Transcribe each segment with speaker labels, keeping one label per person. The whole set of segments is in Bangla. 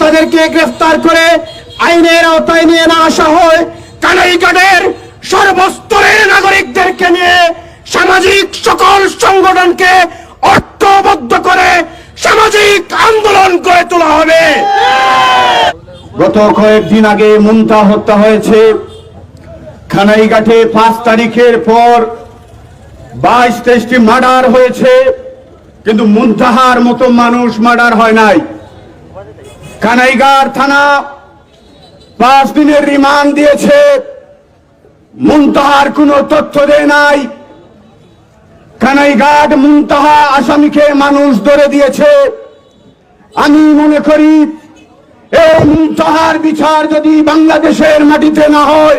Speaker 1: তাদেরকে গ্রেফতার করে আইনের আওতায় নিয়ে না আসা হয়, কানাইঘাটের সর্বস্তরের নাগরিকদেরকে নিয়ে সামাজিক সকল সংগঠনকে ঐক্যবদ্ধ করে সামাজিক আন্দোলন গড়ে তোলা হবে। গত কয়েকদিন আগে মুন্তা হত্যা হয়েছে। খানাইঘাটে পাঁচ তারিখের পর বাইশ তেইশটি মার্ডার হয়েছে। কিন্তু মুন্তাহার মতো মানুষ মার্ডার হয় নাই। কানাইঘাট থানা পাঁচ দিনের রিমান্ড দিয়েছে। মুন্তাহার কোনো তথ্য দেয় নাই। কানাইঘাট মুন্তাহা আসামিকে মানুষ ধরে দিয়েছে। আমি মনে করি, এই মুন্তাহার বিচার যদি বাংলাদেশের মাটিতে না হয়,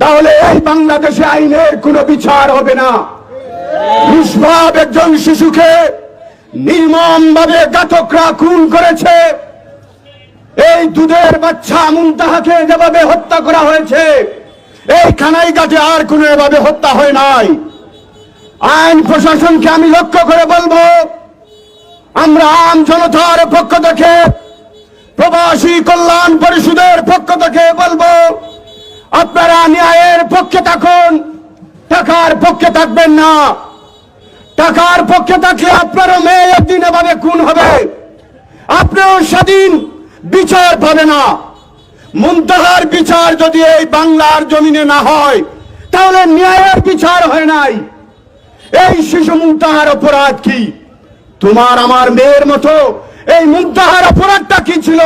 Speaker 1: তাহলে এই বাংলাদেশে আইনের কোনো বিচার হবে না। একজন শিশুকে নির্মম ভাবে ঘাতকরা খুন করেছে। এই দুধের বাচ্চা মুন্তাহাকে যেভাবে হত্যা করা হয়েছে, এই খানাই কাটে আর কোনো এভাবে হত্যা হয় নাই। আইন প্রশাসনকে আমি লক্ষ্য করে বলব, আমরা আম জনতার পক্ষ থেকে, প্রবাসী কল্যাণ পরিষদের পক্ষ থেকে বলব, আপনারা ন্যায়ের পক্ষে থাকুন, টাকার পক্ষে থাকবেন না। টাকার পক্ষে থাকলে আপনারও মেয়ে একদিন এভাবে খুন হবে। আপনারও স্বাধীন বিচার পাবে না। মুন্তাহার বিচার যদি এই বাংলার জমিনে না হয়, তাহলে ন্যায়ের বিচার হয় নাই। এই শিশু মুন্তাহার অপরাধ কি? তোমার আমার মেয়ের মতো এই মুন্তাহার অপরাধটা কি ছিল?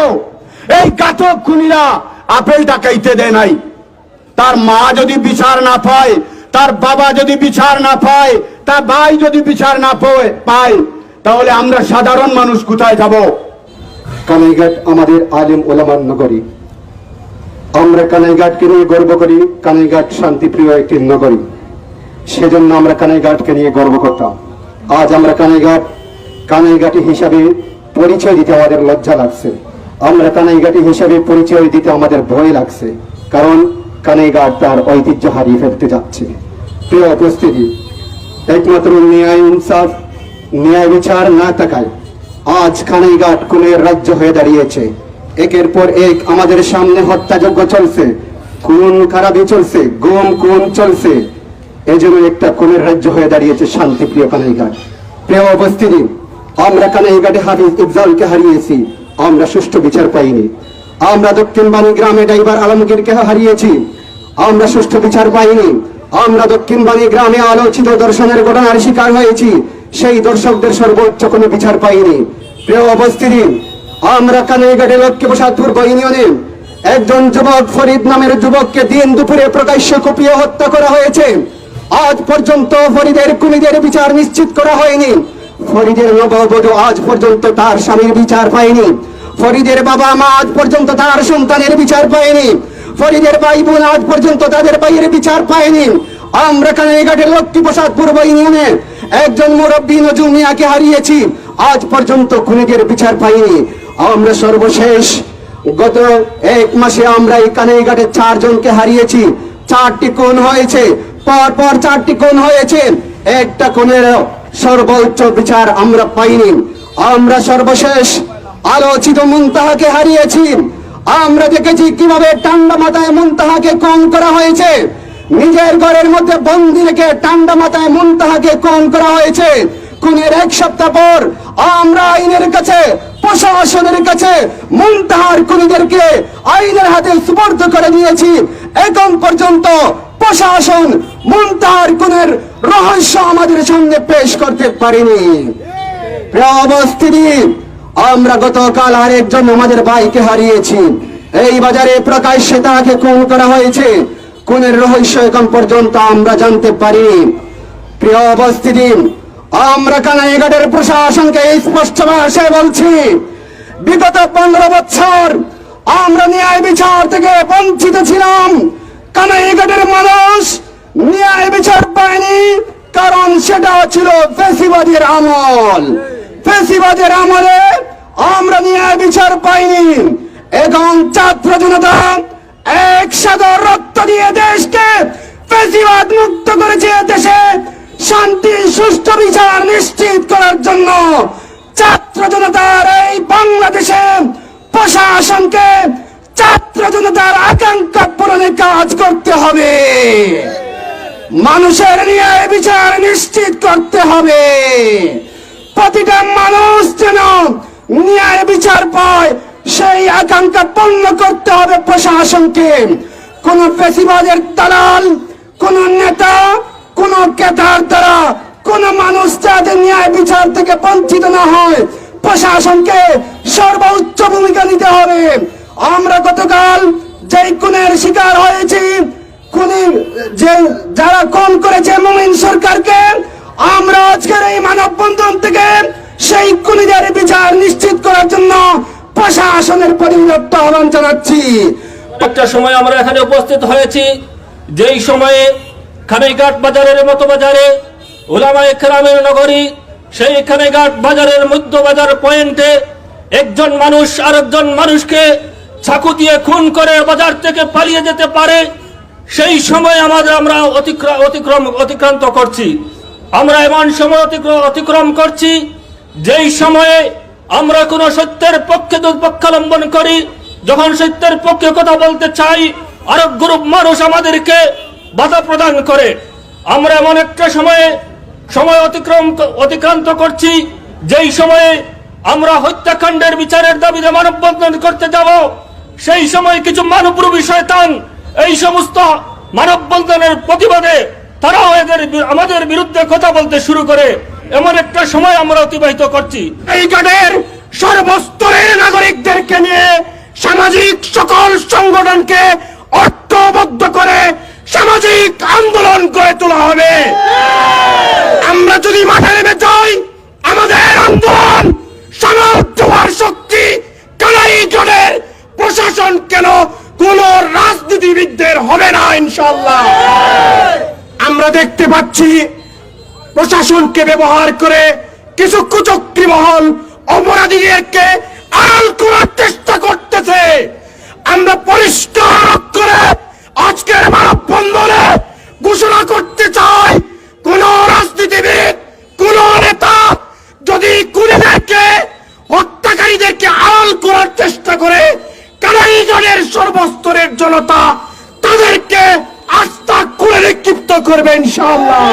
Speaker 1: এই কাতক খুনিরা আপেল ডাকাইতে দেয় নাই। তার মা যদি বিচার না পায়, তার বাবা যদি বিচার না পায় তার ভাই যদি বিচার না পায় পায়, তাহলে আমরা সাধারণ মানুষ কোথায় যাব?
Speaker 2: কানাইঘাট আমাদের আলেম ওলামার নগরী। আমরা কানাইঘাটকে নিয়ে গর্ব করি, কানাইঘাট শান্তিপ্রিয় একটি নগরী। সেজন্য আমরা কানাইঘাটকে নিয়ে গর্ব করতাম। আজ আমরা কানাইঘাট, কানাইঘাটি হিসাবে পরিচয় দিতে আমাদের লজ্জা লাগছে। আমরা কানাইঘাটি হিসাবে পরিচয় দিতে আমাদের ভয় লাগছে। কারণ কানাইঘাট তার ঐতিহ্য হারিয়ে ফেলতে যাচ্ছে। প্রিয় উপস্থিতি একমাত্র ন্যায় ইনসাফ, ন্যায় বিচার না থাকায় আজ কানাইঘাট কুলের রাজ্য হয়ে দাঁড়িয়েছে। একের পর এক আমাদের সামনে হত্যাযজ্ঞ চলছে, খুন খারাপি চলছে, গম খুন চলছে। এই জন্য একটা কুলের রাজ্য হয়ে দাঁড়িয়েছে শান্তিপ্রিয় কানাইঘাট। প্রিয় উপস্থিতি, আমরা কানাইঘাটে হাফিজ ইফজালকে হারিয়েছি, আমরা সুষ্ঠু বিচার পাইনি। আমরা দক্ষিণ বাণী গ্রামে ড্রাইভার আলমগীরকে হারিয়েছি, আমরা সুষ্ঠু বিচার পাইনি। আমরা দক্ষিণ বাণী গ্রামে আলোচিত দর্শনের ঘটনার শিকার হয়েছি। সেই দর্শকদের সর্বোচ্চ কোনো বিচার পাইনি। প্রিয় উপস্থিতি, আমরা কানাইঘাটে ইউনিয়নে একজন যুবক ফরিদ নামের যুবককে দিন দুপুরে প্রকাশ্য কুপিয়ে হত্যা করা হয়েছে। আজ পর্যন্ত ফরিদের কুমিদের বিচার নিশ্চিত করা হয়নি। ফরিদের নববধূ আজ পর্যন্ত তার স্বামীর বিচার পায়নি। ফরিদের বাবা মা আজ পর্যন্ত তার সন্তানের বিচার পায়নি। ফরিদের ভাই বোন আজ পর্যন্ত তাদের ভাইয়ের বিচার পায়নি। আমরা কানাইঘাটে লক্ষ্মী প্রসাদ পূর্ব ইউনিয়নে একজন মুরব্বী নজরুল মিয়াকে হারিয়েছি। আজ পর্যন্ত খুনিদের বিচার পাইনি। আমরা সর্বশেষ গত এক মাসে আমরা এই কানাইঘাটে চারজনকে হারিয়েছি। চারটি কোণ হয়েছে। পর পর চারটি কোণ হয়েছে। একটা কোণের সর্বোচ্চ বিচার আমরা পাইনি। আমরা সর্বশেষ আলোচিত মুন্তাহাকে হারিয়েছি। আমরা দেখেছি কীভাবে টান্ডা মাথায় মুন্তাহাকে কম করা হয়েছে। নিজের ঘরের মধ্যে বন্দি রেখে টান্ডা মাথায় মুন্তাহাকে কম করা হয়েছে। খুনের এক সপ্তাহ পর আমরা আইনের কাছে, প্রশাসনের কাছে মুন্তাহার খুনিদেরকে আইনের হাতে সুপর্দ করে দিয়েছি এখন পর্যন্ত প্রশাসন মুন্তাহার খুনের রহস্য আমাদের সামনে পেশ করতে পারেনি। প্রিয় অবস্থিতি আমরা গতকাল আরেকজন আমাদের ভাইকে হারিয়েছি। এই বাজারে প্রকাশ্যে তাকে খুন করা হয়েছে। খুনের রহস্য এখন পর্যন্ত আমরা জানতে পারিনি প্রিয় অবস্থিতি আমরা কানাইঘাটের প্রশাসনকে স্পষ্ট ভাষায় বলছি, বিগত পনেরো বছর আমরা ন্যায় বিচার থেকে বঞ্চিত ছিলাম। কানাইঘাটের মানুষ ন্যায় বিচার পায়নি, কারণ সেটা ছিল ফেসিবাদের আমল। ফেসিবাদের আমলে আমরা ন্যায় বিচার পাইনি। এবং ছাত্র জনতা একসাথে রক্ত দিয়ে দেশকে ফেসিবাদ মুক্ত করেছে দেশে। শান্তি, সুষ্ঠু বিচার নিশ্চিত করার জন্য ছাত্র
Speaker 3: ছাত্র জনতার এই বাংলাদেশে প্রশাসনকে ছাত্র জনতার আকাঙ্ক্ষা পূরণে কাজ করতে হবে। মানুষের ন্যায় বিচার নিশ্চিত করতে হবে। প্রতিটা মানুষ যেন ন্যায় বিচার পায়। সেই আকাঙ্ক্ষা পূর্ণ করতে হবে প্রশাসনকে। কোন ফেসিবাদের দালাল, কোন নেতা, কোন কেতার দ্বারা কোন মানুষ যাতে ন্যায় বিচার থেকে বঞ্চিত না হয়, প্রশাসনকে সর্বোচ্চ ভূমিকা নিতে হবে। আমরা গতকাল যেই খুনের শিকার হয়েছি যে যারা খুন করেছে মুমিন সরকারকে, আমরা আজকের এই মানববন্ধন থেকে সেই খুনিদের বিচার নিশ্চিত করার জন্য প্রশাসনের পরিবর্ত আহ্বান জানাচ্ছি।
Speaker 4: একটা সময় আমরা এখানে উপস্থিত হয়েছি, যেই সময়ে খানাইঘাট বাজারের মতো বাজারে ওলামায়ে কেরামের নগরী, সেই খানাইঘাট বাজারের মধ্য বাজার পয়েন্টে একজন মানুষ আরেকজন মানুষকে চাকু দিয়ে খুন করে বাজার থেকে পালিয়ে যেতে পারে, সেই সময় আমাদের আমরা অতিক্রম অতিক্রম, অতিক্রান্ত করছি। আমরা এমন সময় অতিক্রম করছি যেই সময়ে আমরা কোন সত্যের পক্ষে দুর্পক্ষালম্বন করি, যখন সত্যের পক্ষে কথা বলতে চাই, আরব গ্রুপ মানুষ আমাদেরকে বাধা প্রদান করে। আমরা এমন একটা সময়ে, সময় অতিক্রম অতিক্রান্ত করছি, যেই সময়ে আমরা হত্যাকাণ্ডের বিচারের দাবিতে মানববন্ধন করতে যাব, সেই সময় কিছু মানবরূপী শয়তান এই সমস্ত মানববন্ধনের প্রতিবাদে তারাও এদের আমাদের বিরুদ্ধে কথা বলতে শুরু করে। এমন একটা সময় আমরা অতিবাহিত করছি।
Speaker 3: এই জোটের সর্বস্তরের নাগরিকদেরকে নিয়ে সামাজিক সকল সংগঠনকে ঐক্যবদ্ধ করে সামাজিক আন্দোলন গড়ে তোলা হবে। আমরা যদি মাঠে নেমে যাই, আমাদের আন্দোলন সমাজ শক্তি কানাই জোটের প্রশাসন কেন কোন রাজনীতিবিদদের হবে না ইনশাল্লাহ আমরা দেখতে পাচ্ছি প্রশাসনকে ব্যবহার করে কিছু কুচক্রী মহল অপরাধীদেরকে আড়াল করার চেষ্টা করতেছে। আমরা পরিষ্কার করে আজকের মানব বন্ধনে ঘোষণা করতে চাই, কোন রাজনীতিবিদ, কোন নেতা যদি খুনিদেরকে, হত্যাকারীদেরকে আড়াল করার চেষ্টা করে কানাইগড়ের সর্বস্তরের জনতা তাদেরকে আস্থা করে নিক্ষিপ্ত করবে ইনশাআল্লাহ।